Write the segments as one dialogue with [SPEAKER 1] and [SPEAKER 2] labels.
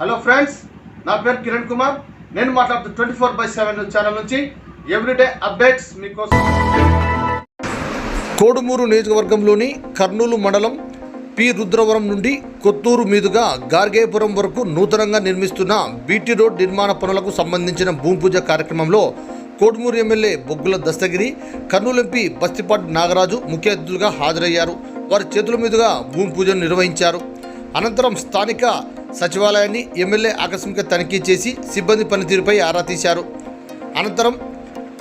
[SPEAKER 1] Hello friends నా పేరు కిరణ్ కుమార్. నేను మాట్లాడుతూ twenty four by seven channel నుంచి ఎవ్రీడే అప్డేట్స్ మీకోసం. కోడుమూరు నియోజకవర్గంలోని కర్నూలు మండలం పి. రుద్రవరం నుండి కొత్తూరు మీదుగా గార్గేపురం వరకు నూతనంగా నిర్మిస్తున్న బీటీ రోడ్ నిర్మాణ పనులకు సంబంధించిన భూమి పూజ కార్యక్రమంలో కోడుమూరు ఎమ్మెల్యే బొగ్గుల దస్తగిరి కర్నూలు ఎంపీ బస్తిపాటి నాగరాజు ముఖ్య అతిథులుగా హాజరయ్యారు. వారి చేతుల మీదుగా భూమి పూజను నిర్వహించారు. అనంతరం స్థానిక సచివాలయాన్ని ఎమ్మెల్యే ఆకస్మిక తనిఖీ చేసి సిబ్బంది పనితీరుపై ఆరా తీశారు. అనంతరం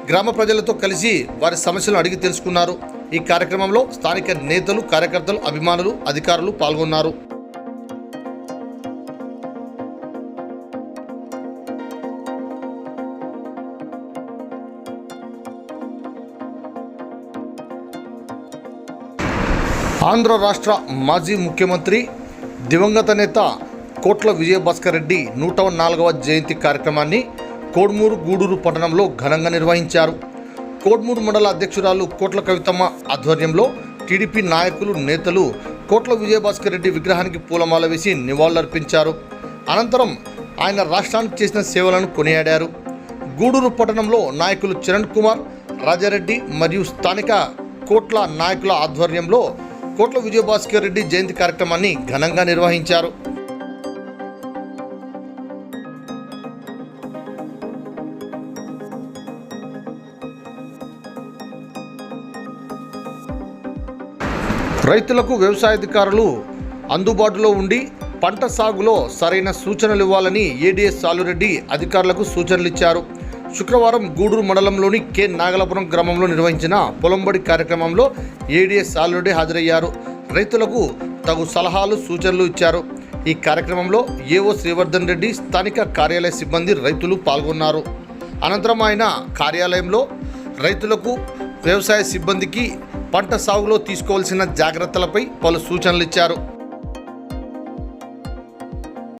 [SPEAKER 1] గ్రామ ప్రజలతో కలిసి వారి సమస్యలను అడిగి తెలుసుకున్నారు. ఈ కార్యక్రమంలో స్థానిక నేతలు కార్యకర్తలు అభిమానులు అధికారులు పాల్గొన్నారు. ఆంధ్ర రాష్ట్ర మాజీ ముఖ్యమంత్రి దివంగత నేత కోట్ల విజయభాస్కర్ రెడ్డి నూట నాలుగవ జయంతి కార్యక్రమాన్ని కోడ్మూరు గూడూరు పట్టణంలో ఘనంగా నిర్వహించారు. కోడ్మూరు మండల అధ్యక్షురాలు కోట్ల కవితమ్మ ఆధ్వర్యంలో టీడీపీ నాయకులు నేతలు కోట్ల విజయభాస్కర్ రెడ్డి విగ్రహానికి పూలమాల వేసి నివాళులర్పించారు. అనంతరం ఆయన రాష్ట్రానికి చేసిన సేవలను కొనియాడారు. గూడూరు పట్టణంలో నాయకులు చరణ్ కుమార్ రాజారెడ్డి మరియు స్థానిక కోట్ల నాయకుల ఆధ్వర్యంలో కోట్ల విజయభాస్కర్ రెడ్డి జయంతి కార్యక్రమాన్ని ఘనంగా నిర్వహించారు. రైతులకు వ్యవసాయాధికారులు అందుబాటులో ఉండి పంట సాగులో సరైన సూచనలు ఇవ్వాలని ఏడీఎస్ సాలురెడ్డి అధికారులకు సూచనలు ఇచ్చారు. శుక్రవారం గూడూరు మండలంలోని కె. నాగలపురం గ్రామంలో నిర్వహించిన పొలంబడి కార్యక్రమంలో ఏడీఎస్ సాలురెడ్డి హాజరయ్యారు. రైతులకు తగు సలహాలు సూచనలు ఇచ్చారు. ఈ కార్యక్రమంలో ఏవో శ్రీవర్ధన్ రెడ్డి స్థానిక కార్యాలయ సిబ్బంది రైతులు పాల్గొన్నారు. అనంతరం ఆయన కార్యాలయంలో రైతులకు వ్యవసాయ సిబ్బందికి పంట సాగులో తీసుకోవాల్సిన జాగ్రత్తలపై పలు సూచనలు ఇచ్చారు.